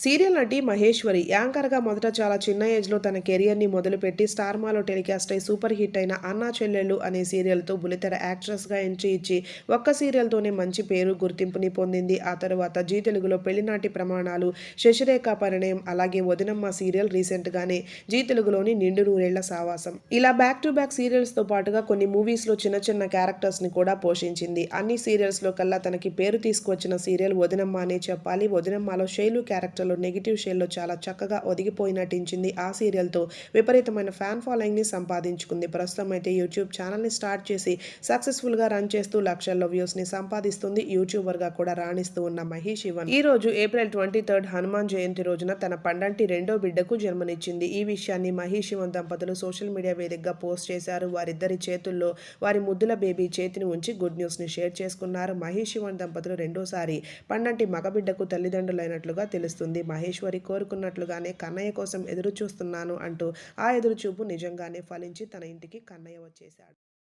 Serial నటి మహేశ్వరి యాంకర్గా మొదట చాలా చిన్న ఏజ్లో తన కెరియర్ని మొదలుపెట్టి స్టార్మాలో టెలికాస్ట్ అయి సూపర్ హిట్ అయిన అన్నా చెల్లెళ్ళు అనే సీరియల్తో బులితెర యాక్ట్రెస్గా ఎంట్రీ ఇచ్చి ఒక్క సీరియల్తోనే మంచి పేరు గుర్తింపుని పొందింది. ఆ తర్వాత జీ తెలుగులో పెళ్ళినాటి ప్రమాణాలు శశిరేఖ పరిణయం అలాగే వదినమ్మ సీరియల్ రీసెంట్గానే జీ తెలుగులోని నిండు నూరేళ్ళ సావాసం. ఇలా బ్యాక్ టు బ్యాక్ సీరియల్స్తో పాటుగా కొన్ని మూవీస్లో చిన్న చిన్న క్యారెక్టర్స్ని కూడా పోషించింది. అన్ని సీరియల్స్లో కల్లా తనకి పేరు తీసుకువచ్చిన సీరియల్ వదినమ్మ అనే చెప్పాలి. వదినమ్మలో శైలు క్యారెక్టర్లో నెగిటివ్ షేల్లో చాలా చక్కగా ఒదిగిపోయి నటించింది ఆ సీరియల్తో. విపరీతమైన ఫ్యాన్ ఫాలోయింగ్ని సంపాదించుకుంది. ప్రస్తుతం అయితే యూట్యూబ్ ఛానల్ని స్టార్ట్ చేసి సక్సెస్ఫుల్గా రన్ చేస్తూ లక్షల్లో వ్యూస్ని సంపాదిస్తుంది. యూట్యూబర్గా కూడా రాణిస్తూ ఉన్న మహేష్ శివన్ ఈ రోజు April twenty third Hanuman Jayanti రోజున తన పండంటి రెండో బిడ్డకు జన్మనిచ్చింది. ఈ విషయాన్ని మహేష్ శివన్ దంపతులు సోషల్ మీడియా వేదికగా పోస్ట్ చేశారు. వారిద్దరి చేతుల్లో వారి ముద్దుల బేబీ చేతిని ఉంచి గుడ్ న్యూస్ని షేర్ చేసుకున్నారు. మహేష్ శివన్ దంపతులు రెండోసారి పండంటి మగబిడ్డకు తల్లిదండ్రులైనట్లుగా తెలుస్తుంది. మహేశ్వరి కోరుకున్నట్లుగానే కన్నయ్య కోసం ఎదురు చూస్తున్నాను అంటూ ఆ ఎదురుచూపు నిజంగానే ఫలించి తన ఇంటికి కన్నయ్య వచ్చేశాడు.